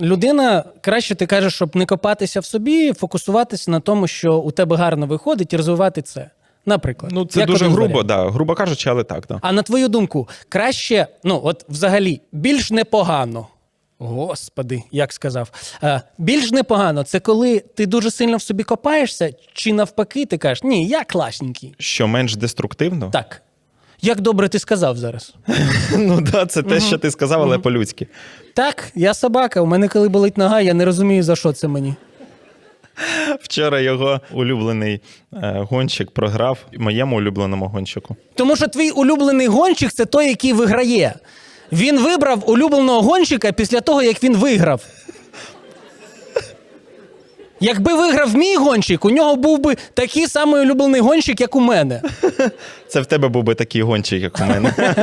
Людина краще ти кажеш, щоб не копатися в собі, фокусуватися на тому, що у тебе гарно виходить, і розвивати це. Наприклад, Ну, це Як дуже грубо, да, грубо кажучи, але так. Да. А на твою думку, краще, ну от взагалі, більш непогано. Господи, як сказав. Е, більш непогано це коли ти дуже сильно в собі копаєшся, чи навпаки, ти кажеш, ні, я класненький. Що менш деструктивно? Так. Як добре ти сказав зараз. Ну да, це те, що ти сказав, але по-людськи. Так, я собака. У мене коли болить нога, я не розумію, за що це мені. Вчора його улюблений е, гонщик програв моєму улюбленому гонщику. Тому що твій улюблений гонщик це той, який виграє. Він вибрав улюбленого гонщика після того, як він виграв. Якби виграв мій гонщик, у нього був би такий самий улюблений гонщик, як у мене. Це в тебе був би такий гонщик, як у мене.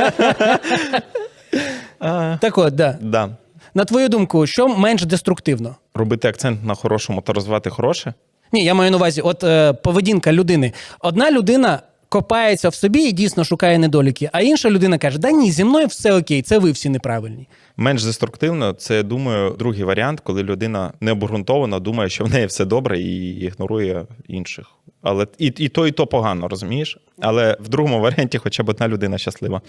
Так от, да. да. На твою думку, що менш деструктивно? Робити акцент на хорошому та розвивати хороше. Ні, я маю на увазі, от е, поведінка людини. Одна людина копається в собі і дійсно шукає недоліки, а інша людина каже: Да ні, зі мною все окей, це ви всі неправильні. Менш деструктивно, це думаю, другий варіант, коли людина необґрунтовано думає, що в неї все добре і ігнорує інших. Але і, і то, і то погано, розумієш? Але в другому варіанті хоча б одна людина щаслива.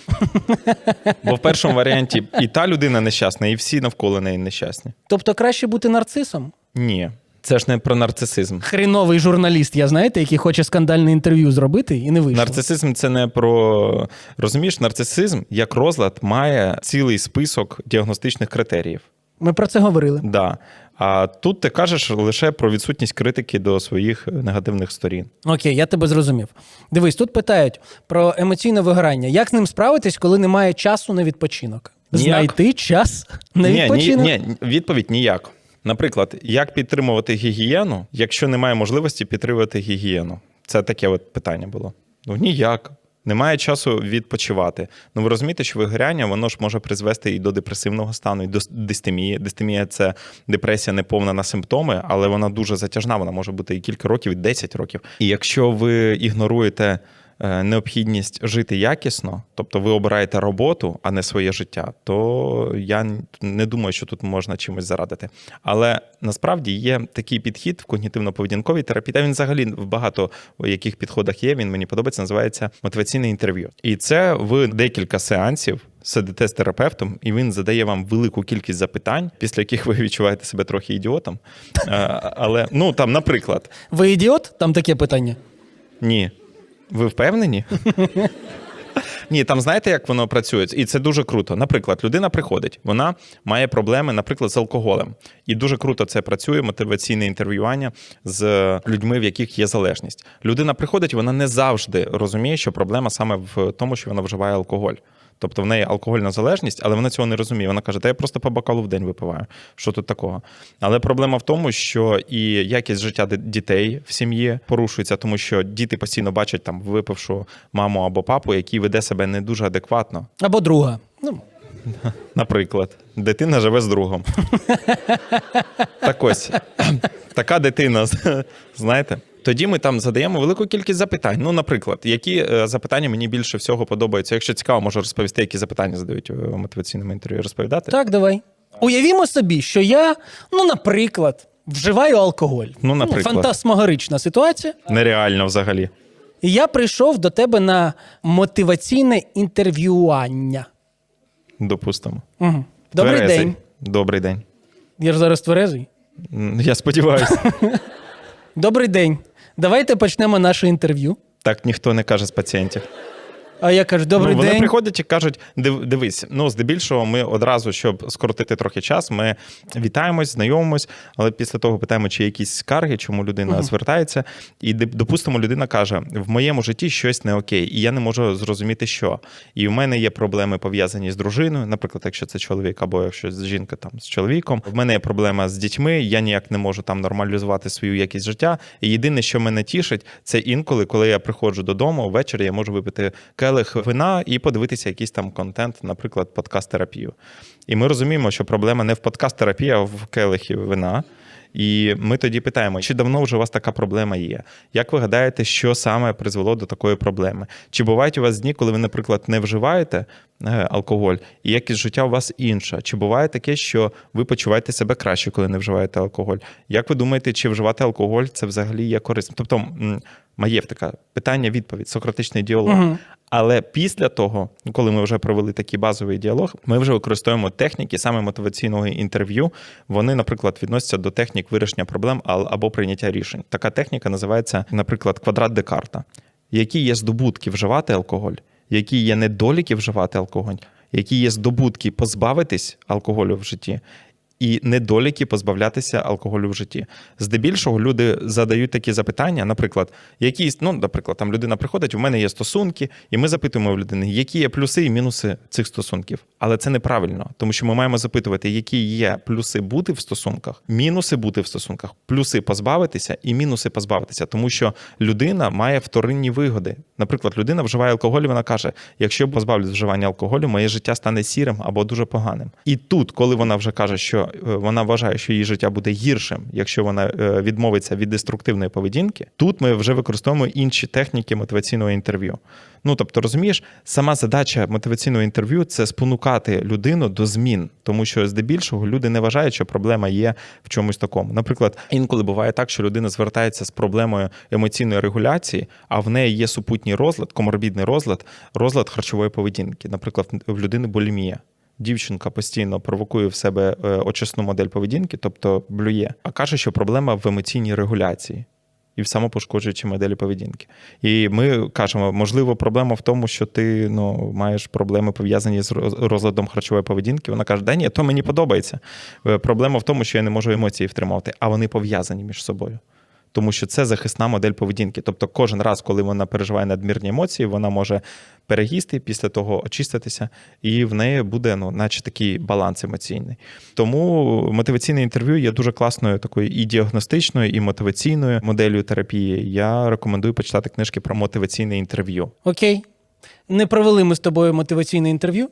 Бо в першому варіанті і та людина нещасна, і всі навколо неї нещасні. Тобто краще бути нарцисом? Ні, це ж не про нарцисизм. Хріновий журналіст, я знаєте, який хоче скандальне інтерв'ю зробити і не вийшло. Нарцисизм це не про розумієш, нарцисизм як розлад має цілий список діагностичних критеріїв. Ми про це говорили. Да. А тут ти кажеш лише про відсутність критики до своїх негативних сторін. Окей, я тебе зрозумів. Дивись, тут питають про емоційне вигорання. Як з ним справитись, коли немає часу на відпочинок? Ніяк. Знайти час на ні, ні, відпочинок? ні, відповідь ніяк. Наприклад, як підтримувати гігієну, якщо немає можливості підтримувати гігієну? Це таке от питання було. Ну ніяк. Немає часу відпочивати. Ну ви розумієте, що вигоряння воно ж може призвести і до депресивного стану, і до дистемії. Дистемія це депресія не повна на симптоми, але вона дуже затяжна. Вона може бути і кілька років, і 10 років. І якщо ви ігноруєте необхідність жити якісно, тобто ви обираєте роботу, а не своє життя, то я не думаю, що тут можна чимось зарадити. Але насправді є такий підхід в когнітивно-поведінковій терапії. Та він взагалі в багато яких підходах є. Він мені подобається, називається мотиваційне інтерв'ю. І це в декілька сеансів. Сидите з терапевтом, і він задає вам велику кількість запитань, після яких ви відчуваєте себе трохи ідіотом. Е, Але ну там, наприклад, Ви ідіот? Там таке питання. ні. Ви впевнені? Ні, там знаєте, як воно працює, і це дуже круто. Наприклад, людина приходить, вона має проблеми, наприклад, з алкоголем. І дуже круто це працює, мотиваційне інтерв'ювання з людьми, в яких є залежність. Людина приходить, вона не завжди розуміє, що проблема саме в тому, що вона вживає алкоголь. Тобто в неї алкогольна залежність, але вона цього не розуміє. Вона каже, та я просто по бокалу в день випиваю. Що тут такого? Але проблема в тому, що і якість життя дітей в сім'ї порушується, тому що діти постійно бачать там випившу маму або папу, який веде себе не дуже адекватно. Або друга. Ну, Наприклад, дитина живе з другом. Так ось, така дитина, знаєте. Тоді ми там задаємо велику кількість запитань. Ну, наприклад, які е, запитання мені більше всього подобаються. Якщо цікаво, можу розповісти, які запитання задають в мотиваційному інтерв'ю. Розповідати? так, давай. Уявімо собі, що я, ну, наприклад, вживаю алкоголь. Ну, наприклад. фантасмагорична ситуація. Нереально взагалі. І я прийшов до тебе на мотиваційне інтерв'ювання. Допустимо. Угу. Добрий Тверезий. день. Добрий день. Я ж зараз тверезий. М, Я сподіваюся. Добрий день. Давайте почнемо наше інтерв'ю. Так ніхто не каже з пацієнтів. А я кажу, добрий ну, вони день. приходять і кажуть: «Див- дивись, ну здебільшого, ми одразу, щоб скоротити трохи час, ми вітаємось, знайомимось, але після того питаємо, чи є якісь скарги, чому людина звертається. І допустимо, людина каже: в моєму житті щось не окей, і я не можу зрозуміти, що. І в мене є проблеми пов'язані з дружиною, наприклад, якщо це чоловік, або якщо жінка там з чоловіком. В мене є проблема з дітьми, я ніяк не можу там нормалізувати свою якість життя. І єдине, що мене тішить, це інколи, коли я приходжу додому ввечері, я можу випити келих вина і подивитися якийсь там контент, наприклад, подкаст-терапію. І ми розуміємо, що проблема не в подкаст-терапії, а в келихі вина. І ми тоді питаємо, чи давно вже у вас така проблема є? Як ви гадаєте, що саме призвело до такої проблеми? Чи бувають у вас дні, коли ви, наприклад, не вживаєте е, алкоголь, і якість життя у вас інша? Чи буває таке, що ви почуваєте себе краще, коли не вживаєте алкоголь? Як ви думаєте, чи вживати алкоголь це взагалі є корисно? Тобто, м, моє така питання-відповідь, сократичний діалог. Мгм. Але після того, коли ми вже провели такий базовий діалог, ми вже використовуємо техніки саме мотиваційного інтерв'ю. Вони, наприклад, відносяться до технік вирішення проблем або прийняття рішень. Така техніка називається, наприклад, квадрат Декарта. Які є здобутки вживати алкоголь, які є недоліки вживати алкоголь, які є здобутки позбавитись алкоголю в житті, і недоліки позбавлятися алкоголю в житті. Здебільшого люди задають такі запитання, наприклад, якісь, ну, наприклад, там людина приходить, у мене є стосунки, і ми запитуємо в людини, які є плюси і мінуси цих стосунків. Але це неправильно, тому що ми маємо запитувати, які є плюси бути в стосунках, мінуси бути в стосунках, плюси позбавитися і мінуси позбавитися, тому що людина має вторинні вигоди. Наприклад, людина вживає алкоголь, вона каже: якщо я позбавлюсь вживання алкоголю, моє життя стане сірим або дуже поганим. І тут, коли вона вже каже, що е, вона вважає, що її життя буде гіршим, якщо вона е, відмовиться від деструктивної поведінки, тут ми вже використовуємо інші техніки мотиваційного інтерв'ю. Ну тобто, розумієш, сама задача мотиваційного інтерв'ю це спонукати людину до змін, тому що здебільшого люди не вважають, що проблема є в чомусь такому. Наприклад, інколи буває так, що людина звертається з проблемою емоційної регуляції, а в неї є супутній розлад, коморбідний розлад, розлад харчової поведінки. Наприклад, в людини булімія. Дівчинка постійно провокує в себе е, очисну модель поведінки, тобто блює, а каже, що проблема в емоційній регуляції і в самопошкоджуючій моделі поведінки. І ми кажемо, можливо, проблема в тому, що ти ну, маєш проблеми пов'язані з розладом харчової поведінки. Вона каже, да ні, то мені подобається. Е, Проблема в тому, що я не можу емоції втримувати, а вони пов'язані між собою. Тому що це захисна модель поведінки. Тобто, кожен раз, коли вона переживає надмірні емоції, вона може переїсти, після того очиститися, і в неї буде, ну, наче такий баланс емоційний. Тому мотиваційне інтерв'ю є дуже класною такою і діагностичною, і мотиваційною моделлю терапії. Я рекомендую почитати книжки про мотиваційне інтерв'ю. Окей. Не провели ми з тобою мотиваційне інтерв'ю.